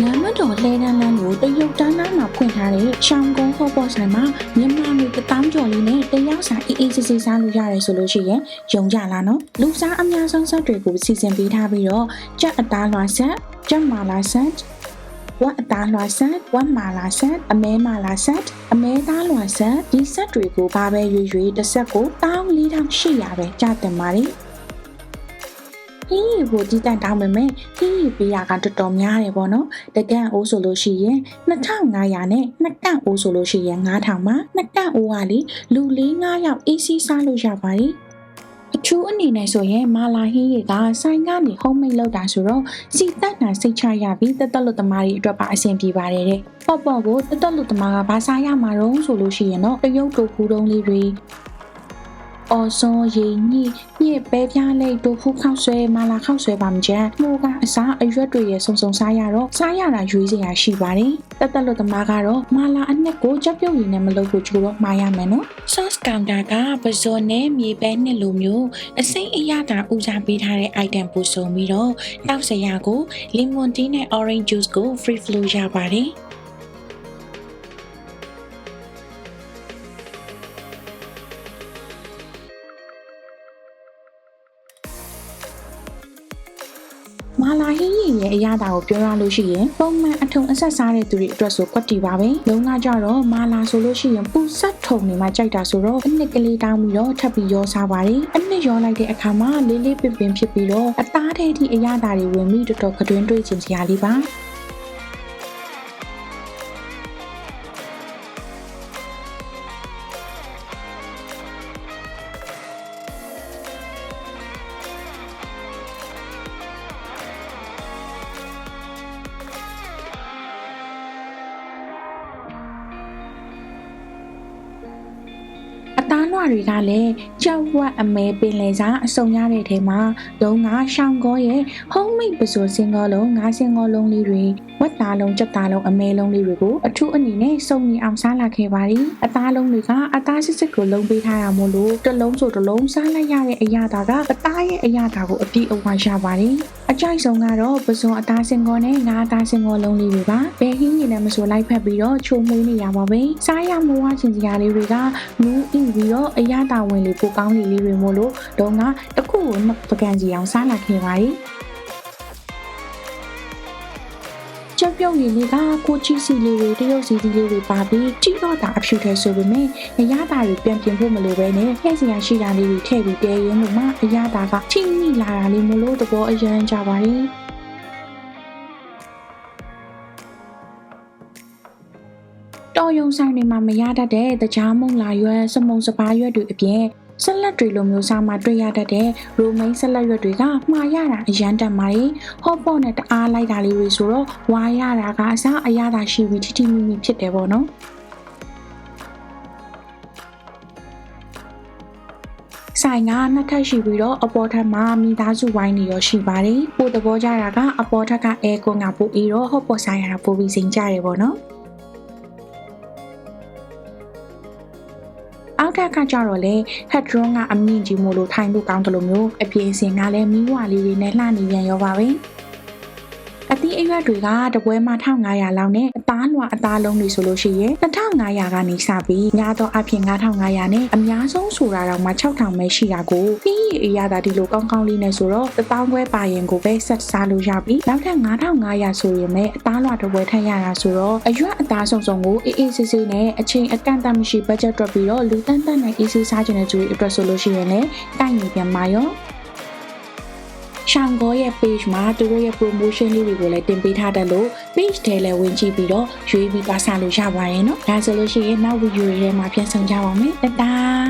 နမ်မတော်လှဲတန်းလန်းကိုတရုတ်တန်းသားမှာဖွင့်ထားတဲ့ရှောင်းကုန်းဟော့ပေါ့ဆိုင်မှာမြန်မာငွေတစ်တောင်းကျော်လေးနဲ့တယောက်စာအေးအေးဆေးဆေးစားလို့ရတယ်ဆိုလို့ရှိရင်ယုံကြလားနော်လူစားအများဆုံးဆက်တွေကိုစီစဉ်ပေးထားပြီးတော့ကြက်အသားလွှာဆက်ကြက်မာလာဆက်ဝတ်အသားလွှာဆက်ဝတ်မာလာဆက်အမဲမာလာဆက်အမဲသားလွှာဆက်ဒီဆက်တွေကိုဘာပဲရွေရွေတစ်ဆက်ကို14800ပဲကြတင်ပါတယ် ဟင်းရီကိုတည်တံ့တောင်းပေမဲ့ဟင်းရီပေးရကတော်တော်များတယ်ပေါ့နော်တကန့်အိုးဆိုလို့ရှိရင်2500နဲ့နှစ်ကန့်အိုးဆိုလို့ရှိရင်9000ပါနှစ်ကန့်အိုးကလေလူလေး9ယောက်အေးစီးစားလို့ရပါတယ်အထူးအနေနဲ့ဆိုရင်မာလာဟင်းရီကဆိုင်ကနေဟုံးမိတ်လောက်တာဆိုတော့စီတက်နာစိတ်ချရပြီးတက်တက်လို့တမားတွေအတွက်ပါအဆင်ပြေပါတယ်တဲ့ပေါ့ပေါ့ကိုတက်တက်လို့တမားကဘာစားရမှာတော့ဆိုလို့ရှိရင်တော့တရုတ်တူဖူးတုံးလေးတွေ အော်စောရိန်ညိညစ်ပဲပြားလေးတိုဖူးခောက်ဆွဲမာလာခောက်ဆွဲပါမကြမှုကအစားအရွက်တွေရဲ့စုံစုံစားရတော့စားရတာရွေးစရာရှိပါတယ်တက်တက်လို့တမားကတော့မာလာအနှစ်ကိုကြောက်ပြုတ်ရည်နဲ့မလုပ်ဖို့ကြိုးတော့မှားရမယ်နော် sauce counter ကပဇွန်နဲ့မြေပဲနှစ်လိုမျိုးအစိမ့်အရသာဦးစားပေးထားတဲ့ item ပို့ဆောင်ပြီးတော့တောက်စရာကို lemon tea နဲ့ orange juice ကို free flow ရပါတယ် မာလာဟင်းရင်ရဲ့အရသာကိုပြောရလို့ရှိရင်ပုံမှန်အထုံအဆက်စားတဲ့သူတွေအတွက်ဆိုကွက်တီပါပဲ။လုံးကကြတော့မာလာဆိုလို့ရှိရင်ပူဆက်ထုံနေမှကြိုက်တာဆိုတော့အနှစ်ကလေးတောင်းပြီးတော့ထပ်ပြီးရောစားပါတယ်။အနှစ်ရောလိုက်တဲ့အခါမှာလေးလေးပင်ပင်ဖြစ်ပြီးတော့အသားထဲထိအရသာတွေဝင်ပြီးတော်တော်ကတွင်းတွေ့ချင်စရာလေးပါ။ တွေကလည်းကြောက်ဝက်အမဲပင်လေစားအစုံရတဲ့ထဲမှာဒုံကရှောင်းကောရဲ့ဟုံးမိတ်ပစိုးစင်ကောလုံးငါးစင်ကောလုံးလေးတွေဝက်သားလုံးကြက်သားလုံးအမဲလုံးလေးတွေကိုအထူးအနေနဲ့စုံနေအောင်စားလာခဲ့ပါတယ်အသားလုံးတွေကအသားစစ်စစ်ကိုလုံးပေးထားရမို့လို့တစ်လုံးဆိုတစ်လုံးစားလိုက်ရတဲ့အရာသာကအသားရဲ့အရာသာကိုအပြည့်အဝရပါတယ်အကြိုက်ဆုံးကတော့ပစုံအသားစင်ကောနဲ့ငါးအသားစင်ကောလုံးလေးတွေပါဘယ်ဟင်းရည်နဲ့မဆိုလိုက်ဖက်ပြီးတော့ချိုးမွေးနေရပါပဲစားရမဝချင်စရာလေးတွေကနူးအိပြီးတော့အရသာဝင်လေးပိုကောင်းလေးလေးတွေမို့လို့တော့ကတစ်ခုကိုနှစ်ပကံစီအောင်စားလာခဲ့ပါတယ် ပြုတ်ရည်လေးကကိုချီစီလေးတွေတရုတ်စီစီလေးတွေပါပြီးကြည့်တော့တာအဖြူထဲဆိုပေမဲ့အရသာတွေပြန်ပြင်ဖို့မလိုပဲနဲ့ဖက်စရာရှိတာလေးတွေထည့်ပြီးတဲရင်းလို့မှအရသာကထိမိလာတာလေးမလို့သဘောအရန်ကြပါတယ်တော်ယုံဆိုင်တွေမှာမရတတ်တဲ့တကြားမုံလာရွက်စမုံစပားရွက်တွေအပြင် ဆက်လက်တွေလိုမျိုးစားမှတွေ့ရတတ်တဲ့ရိုမိန်ဆက်လက်ရွက်တွေကမှားရတာအရန်တန်ပါတယ်ဟော့ပေါ့နဲ့တအားလိုက်တာလေးတွေဆိုတော့ဝါရတာကအစားအရသာရှိပြီးထိထိမိမိဖြစ်တယ်ပေါ့နော်ဆိုင်ကနှစ်ထပ်ရှိပြီးတော့အပေါ်ထပ်မှာမိသားစုဝိုင်းနေရောရှိပါတယ်။ပို့သဘောကြတာကအပေါ်ထပ်ကအဲကွန်ကပို့ပြီးတော့ဟော့ပေါ်ဆိုင်ရတာပို့ပြီးစိန်ကြရပေါ့နော်။ အောက်ထပ်ကကြတော့လေဟက်ဒရွန်ကအမြင့်ကြီးမို့လို့ထိုင်လို့ကောင်းတယ်လို့မျိုးအပြင်စင်ကလည်းမီးဝါလေးတွေနဲ့လှနေပြန်ရောပါပဲ။အ သီးအရွက်တွေကတပွဲမှာ1500လောက်နဲ့အသားလွှာအသားလုံးတွေဆိုလို့ရှိရင်2500ကနေစပြီးများသောအဖြစ်9500နဲ့အများဆုံးဆိုတာတော့မှ6000ပဲရှိတာကိုပြီးရအရသာဒီလိုကောင်းကောင်းလေးနဲ့ဆိုတော့1000ခွဲပါရင်ကိုပဲဆက်စားလို့ရပြီးနောက်ထပ်9500ဆိုရင်လည်းအသားလွှာတစ်ပွဲထပ်ရတာဆိုတော့အရွက်အသားစုံစုံကိုအေးအေးဆေးဆေးနဲ့အချိန်အကန့်အသတ်မရှိ budget တွက်ပြီးတော့လူတန်းတန်းနဲ့အေးဆေးစားချင်တဲ့သူတွေအတွက်ဆိုလို့ရှိရင်လည်းတိုက်နေပြန်ပါရော ရှောင်ကောရဲ့ page မှာသူတို့ရဲ့ promotion လေးတွေကိုလည်းတင်ပေးထားတယ်လို့ page ထဲလည်းဝင်ကြည့်ပြီးတော့ရွေးပြီးပါဆလို့ရပါရဲ့နော်ဒါဆိုလို့ရှိရင်နောက် video တွေထဲမှာပြန်ဆောင်ကြပါမယ်တတား